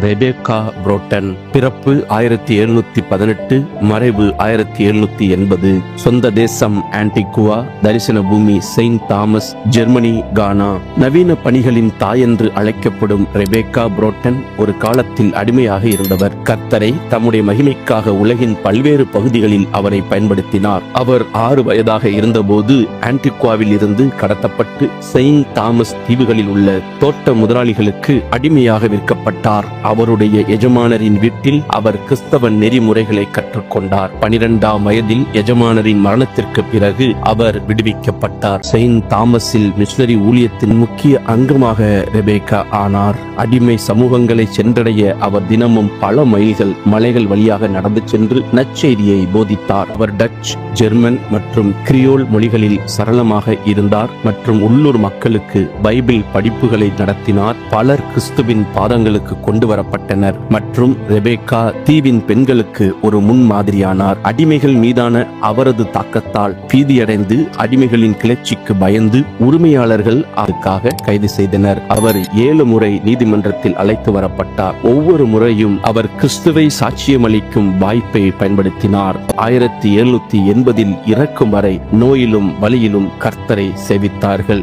Rebecca proton. பிறப்பு ஆயிரத்தி எழுநூத்தி பதினெட்டு மறைவு ஆயிரத்தி எழுநூத்தி எண்பது. சொந்த தேசம் ஆன்டிகுவா தரிசன பூமி செயின்ட் தாமஸ் ஜெர்மனி கானா. நவீன பணிகளின் தாயென்று அழைக்கப்படும் ரெபேக்கா புரோட்டன் ஒரு காலத்தில் அடிமையாக இருந்தவர். கர்த்தரை தம்முடைய மகிமைக்காக உலகின் பல்வேறு பகுதிகளில் அவரை பயன்படுத்தினார். அவர் ஆறு வயதாக இருந்தபோது ஆன்டிகுவாவில் இருந்து கடத்தப்பட்டு செயின்ட் தாமஸ் தீவுகளில் உள்ள தோட்ட முதலாளிகளுக்கு அடிமையாக விற்கப்பட்டார். அவருடைய எஜமானரின் வீட்டில் அவர் கிறிஸ்தவ நெறிமுறைகளை கற்றுக்கொண்டார். பனிரெண்டாம் வயதில் எஜமானரின் மரணத்திற்கு பிறகு அவர் விடுவிக்கப்பட்டார். செயின்ட் தாமஸில் மிஷனரி ஊழியத்தின் முக்கிய அங்கமாக ரெபேக்கா ஆனார். அடிமை சமூகங்களை சென்றடைய அவர் தினமும் பல மைல்கள் மலைகள் வழியாக நடந்து சென்று நச்செய்தியை போதித்தார். அவர் டச் ஜெர்மன் மற்றும் கிரியோல் மொழிகளில் சரளமாக இருந்தார் மற்றும் உள்ளூர் மக்களுக்கு பைபிள் படிப்புகளை நடத்தினார். பலர் கிறிஸ்துவின் பாதங்களுக்கு கொண்டு வரப்பட்டனர் மற்றும் ரெபேக்கா தீவின் பெண்களுக்கு ஒரு முன்மாதிரியானார். அடிமைகள் மீதான அவரது தாக்கத்தால் பீதியடைந்து அடிமைகளின் கிளர்ச்சிக்கு பயந்து உரிமையாளர்கள் அதுக்காக கைது செய்தனர். அவர் ஏழு முறை நீதிமன்றத்தில் அழைத்து வரப்பட்டார். ஒவ்வொரு முறையும் அவர் கிறிஸ்துவை சாட்சியமளிக்கும் வாய்ப்பை பயன்படுத்தினார். ஆயிரத்தி எழுநூத்தி எண்பதில் இறக்கும் வரை நோயிலும் வலியிலும் கர்த்தரை செவித்தார்கள்.